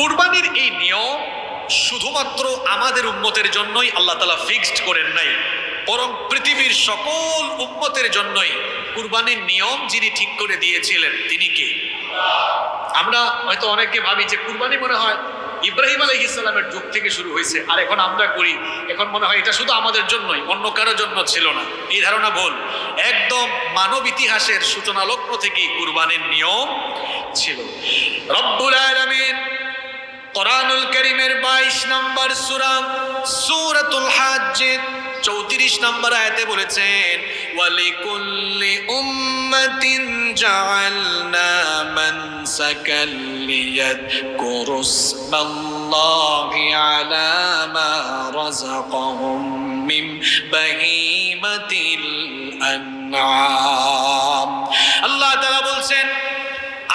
কুরবানির এই নিয়ম শুধুমাত্র আমাদের উম্মতের জন্যই আল্লাহ তালা ফিক্সড করেন নাই, বরং পৃথিবীর সকল উম্মতের জন্যই কুরবানির নিয়ম যিনি ঠিক করে দিয়েছিলেন, তিনি কে? আমরা হয়তো অনেকে ভাবি যে কুরবানি মনে হয় ইব্রাহিম আলহ ইসলামের যুগ থেকে শুরু হয়েছে, আর এখন আমরা করি, এখন মনে হয় এটা শুধু আমাদের জন্যই, অন্য কারোর জন্য ছিল না। এই ধারণা ভুল। একদম মানব ইতিহাসের সূচনা লগ্ন থেকেই কুরবানির নিয়ম ছিল। রব্বুল করিমের বাইশ নম্বর সুরা, সুরাতুল হাজ্জের চৌত্রিশ নম্বর আয়াতে বলেছেন, ওয়ালিকুল্লি উম্মাতিন জাআলনা আলা মা রাযাকাহুম মিন বাহিমাতিল আনআম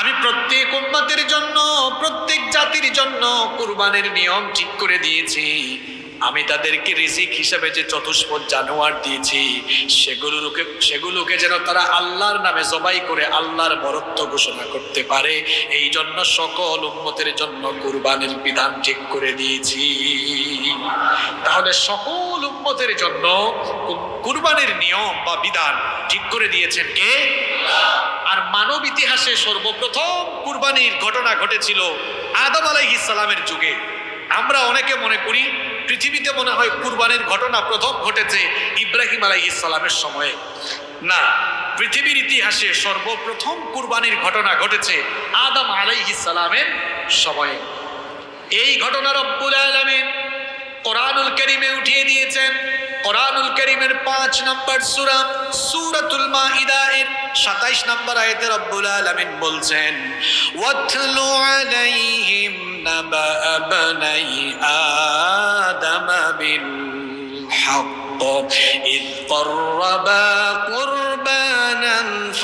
আমি প্রত্যেক উম্মতের জন্য, প্রত্যেক জাতির জন্য কুরবানির নিয়ম ঠিক করে দিয়েছি। আমি তাদেরকে রিজিক হিসাবে যে চতুষ্পদ জানোয়ার দিয়েছি, সেগুলোকে সেগুলোকে যেন তারা আল্লাহর নামে জবাই করে আল্লাহর বরত্ব ঘোষণা করতে পারে, এই জন্য সকল উম্মতের জন্য কুরবানির বিধান ঠিক করে দিয়েছি। তাহলে সকল উম্মতের জন্য কুরবানির নিয়ম বা বিধান ঠিক করে দিয়েছেন কে? আর মানব ইতিহাসে সর্বপ্রথম কুরবানির ঘটনা ঘটেছিল আদম আলাইহিস সালামের যুগে। আমরা অনেকে মনে করি, পৃথিবীতে মনে হয় কুরবানির ঘটনা প্রথম ঘটেছে ইব্রাহিম আলাইহিস সালামের সময়ে। না, পৃথিবীর ইতিহাসে সর্বপ্রথম কুরবানির ঘটনা ঘটেছে আদম আলাইহিস সালামের সময়ে। এই ঘটনা রব্বুল আলামিন কোরআনুল করিমে উঠিয়ে দিয়েছেন। কোরআনুল করিমের পাঁচ নম্বর সূরা সূরাতুল মাইদা এর 27 নম্বর আয়াতে রব্বুল আলামিন বলছেন ওয়াতলু আলাইহিম নাবা বানাই আদম বিল حق إذ قربا قربانا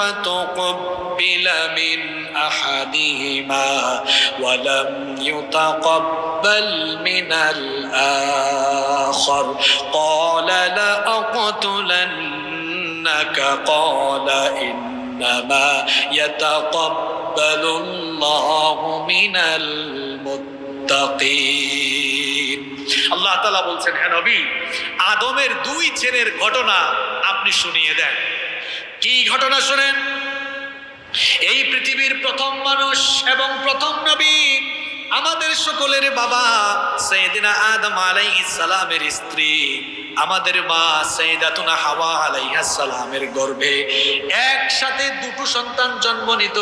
فتقبل من أحدهما ولم يتقبل من الآخر قال لأقتلنك قال إنما يتقبل الله من المتقين আল্লাহ তালা বলছেন হ্যাঁ নবী আদমের দুই ছেলের ঘটনা আপনি শুনিয়ে দেন কি ঘটনা শুনেন? এই পৃথিবীর প্রথম মানুষ এবং প্রথম নবী আমাদের সকলের বাবা সৈয়দিনা আদম সালামের স্ত্রী। আমাদের মা সৈয়দাতুনা হাওয়া সালামের গর্ভে একসাথে দুটো সন্তান জন্ম নিত,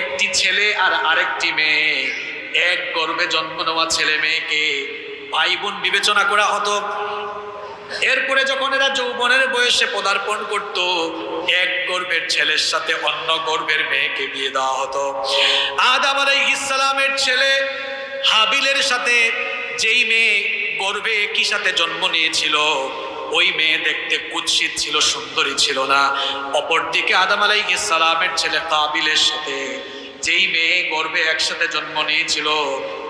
একটি ছেলে আর আরেকটি মেয়ে। এক গর্ভে জন্ম নেওয়া ছেলে মেয়েকে ভাই বোন বিবেচনা করা হতো। এরপরে যখন এরা যৌবনের বয়সে পদার্পণ করত, এক গর্বের ছেলের সাথে অন্য গর্ভের মেয়েকে বিয়ে দেওয়া হতো। আদাম আলাইহিস সালামের ছেলে হাবিলের সাথে যেই মেয়ে গর্বে একই সাথে জন্ম নিয়েছিল, ওই মেয়ে দেখতে কুৎসিত ছিল, সুন্দরী ছিল না। অপরদিকে আদাম আলাইহিস সালামের ছেলে কাবিলের সাথে যেই মেয়ে গর্বে একসাথে জন্ম নিয়েছিল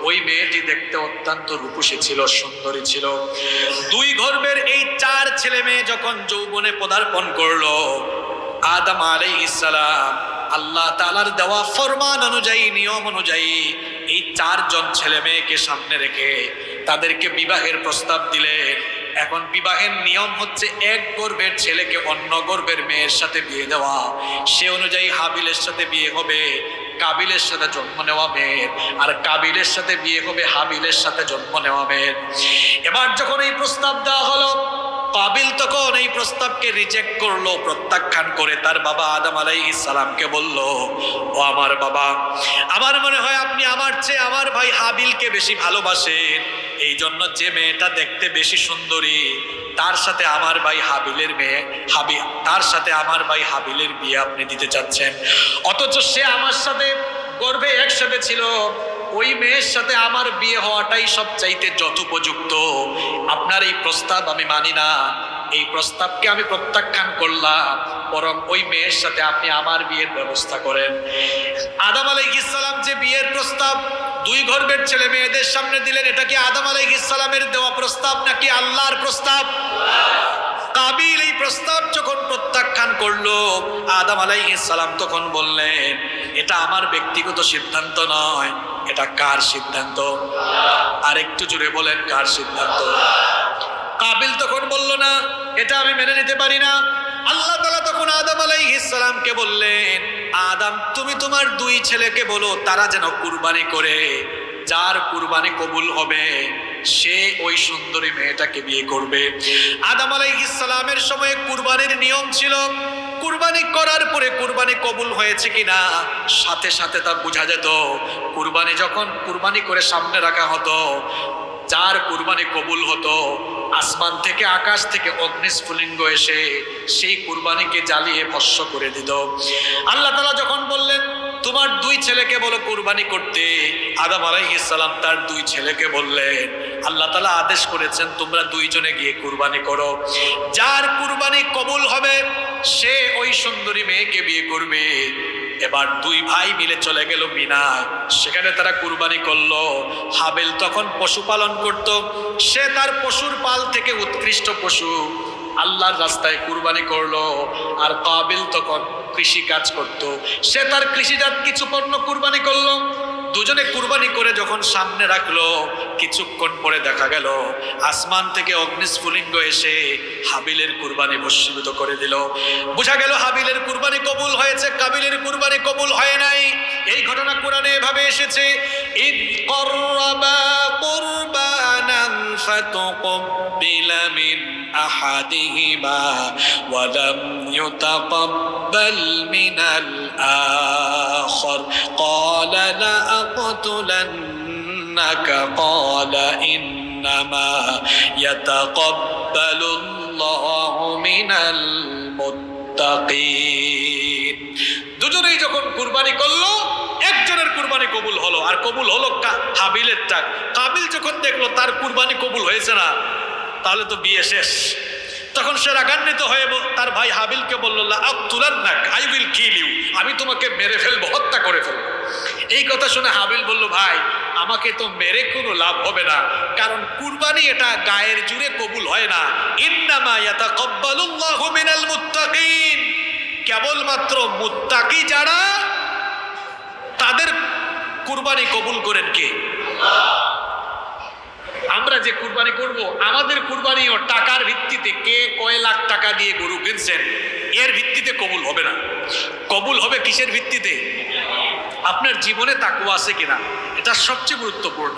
ওই মেয়েটি দেখতে অত্যন্ত রূপসী ছিল, সুন্দরী ছিল। দুই গর্বের এই চার ছেলে মেয়ে যখন যৌবনে পদার্পণ করল, আদম আলাইহিস সালাম আল্লাহ তাআলার দেওয়া ফরমান অনুযায়ী, নিয়ম অনুযায়ী এই চারজন ছেলে মেয়েকে সামনে রেখে তাদেরকে বিবাহের প্রস্তাব দিলেন। এখন বিবাহের নিয়ম হচ্ছে এক গর্বের ছেলেকে অন্য গর্বের মেয়ের সাথে বিয়ে দেওয়া। সে অনুযায়ী হাবিলের সাথে বিয়ে হবে কাবিলের সাথে জন্ম নেওয়া মেয়ের, আর কাবিলের সাথে বিয়ে হবে হাবিলের সাথে জন্ম নেওয়া মেয়ের। এবার যখন এই প্রস্তাব দেওয়া হলো, কাবিল তখন এই প্রস্তাবকে রিজেক্ট করল, প্রত্যাখ্যান করে তার বাবা আদম আলাইহিস সালামকে বলল, ও আমার বাবা, আমার মনে হয় আপনি আমার চেয়ে আমার ভাই হাবিলকে বেশি ভালোবাসেন। এই জন্য যে মেয়েটা দেখতে বেশি সুন্দরী, তার সাথে আমার ভাই হাবিলের মেয়ে, হাবি, তার সাথে আমার ভাই হাবিলের বিয়ে আপনি দিতে চাচ্ছেন। অথচ সে আমার সাথে গর্বে একসাথে ছিল। ওই মেয়ের সাথে আমার বিয়ে হওয়াটাই সব সবচাইতে যথোপযুক্ত। আপনার এই প্রস্তাব আমি মানি না। এই প্রস্তাবকে আমি প্রত্যাখ্যান করলাম। বরং ওই মেয়ের সাথে আপনি আমার বিয়ের ব্যবস্থা করেন। আদাম আলাইহিস সালাম যে বিয়ের প্রস্তাব দুই গর্ভের ছেলে মেয়েদের সামনে দিলেন, এটা কি আদম আলাইহিস সালামের দেওয়া প্রস্তাব নাকি আল্লাহর প্রস্তাব? কাবিল এই প্রস্তাব যখন প্রত্যাখ্যান করল, আদম আলাইহিস সালাম তখন বললেন, এটা আমার ব্যক্তিগত সিদ্ধান্ত নয়, এটা কার সিদ্ধান্ত? আর একটু জুড়ে বলেন, কার সিদ্ধান্ত? কাবিল তখন বলল, না, এটা আমি মেনে নিতে পারি না আলাইহিসসালামকে বললেন, আদম, তুমি তোমার দুই ছেলেকে বলো, তারা যেন কুরবানি করে। যার কুরবানি কবুল হবে, সে ওই সুন্দরী মেয়েটাকে বিয়ে করবে। আদম আলাইহিসসালামের সময় কুরবানির নিয়ম ছিল, কুরবানি করার পরে কুরবানি কবুল হয়েছে কিনা, সাথে সাথে তা বোঝা যেত। কুরবানি যখন কুরবানি করে সামনে রাখা হতো, যার কুরবানি কবুল হতো আসমান থেকে আকাশ থেকে অগ্নিস্ফুলিঙ্গ এসে সেই কুরবানিকে জ্বালিয়ে ভস্য করে দিত আল্লাহ তালা যখন বললেন, তোমার দুই ছেলেকে বলো কুরবানি করতে। আদম আলাইহিসসালাম তার দুই ছেলেকে বললেন, আল্লাহ তালা আদেশ করেছেন তোমরা দুইজনে গিয়ে কুরবানি করো। যার কুরবানি কবুল হবে, সে ওই সুন্দরী মেয়েকে বিয়ে করবে। এবার দুই ভাই মিলে চলে গেল মিনায়। সেখানে তারা কুরবানি করল। হাবেল তখন পশুপালন করত। সে তার পশুর পাল থেকে উৎকৃষ্ট পশু। আল্লাহর রাস্তায় কুরবানি করল। আর কাবিল তখন কৃষি কাজ করত। সে তার কৃষিজাত কিছু পণ্য কুরবানি করল। দুজনে কুরবানি করে যখন সামনে রাখল, কিছুক্ষণ পরে দেখা গেল, আসমান থেকে অগ্নিস্ফুলিঙ্গ এসে হাবিলের কুরবানি ভস্মীভূত করে দিল। বোঝা গেল হাবিলের কুরবানি কবুল হয়েছে, কাবিলের কুরবানি কবুল হয় নাই। এই ঘটনা কোরআনে এভাবে এসেছে, ইদ করবা কুরবানান ফাতুকব্বিলা মিন আহাদিহিমা ওয়া লাম ইউতাকাব্বাল মিনাল আখর ক্বালা লা আকতুলান্নাকা ক্বালা ইন্নামা ইয়াতাকাব্বালু আল্লাহু মিনাল মুত্তাকিন দুজনেই যখন কুরবানি করল, একজনের কুরবানি কবুল হলো। আর কবুল হলো হাবিলেরটা কাবিল যখন দেখল তার কুরবানি কবুল হয়েছে না, তাহলে তো বিয়ে শেষ। তখন সে রাগান্বিত হয়ে তার ভাই হাবিলকে বলল আমি তোমাকে মেরে ফেলব, হত্যা করে ফেলব। এই কথা শুনে হাবিল বলল, ভাই, আমাকে তো মেরে কোনো লাভ হবে না। কারণ কুরবানি এটা গায়ের জুড়ে কবুল হয় না। ইন্নামা ইয়াতাকাব্বালুল্লাহু মিনাল মুত্তাকিন। কেবলমাত্র মুত্তাকি যারা তাদের কুরবানি কবুল করেন কে? আমরা যে কুরবানি করব, আমাদের কুরবানিও টাকার ভিত্তিতে কে কয় লাখ টাকা দিয়ে গরু কিনছেন, এর ভিত্তিতে কবুল হবে না। কবুল হবে কিসের ভিত্তিতে? আপনার জীবনে তাকুয়া আছে কিনা? এটা সবচেয়ে গুরুত্বপূর্ণ।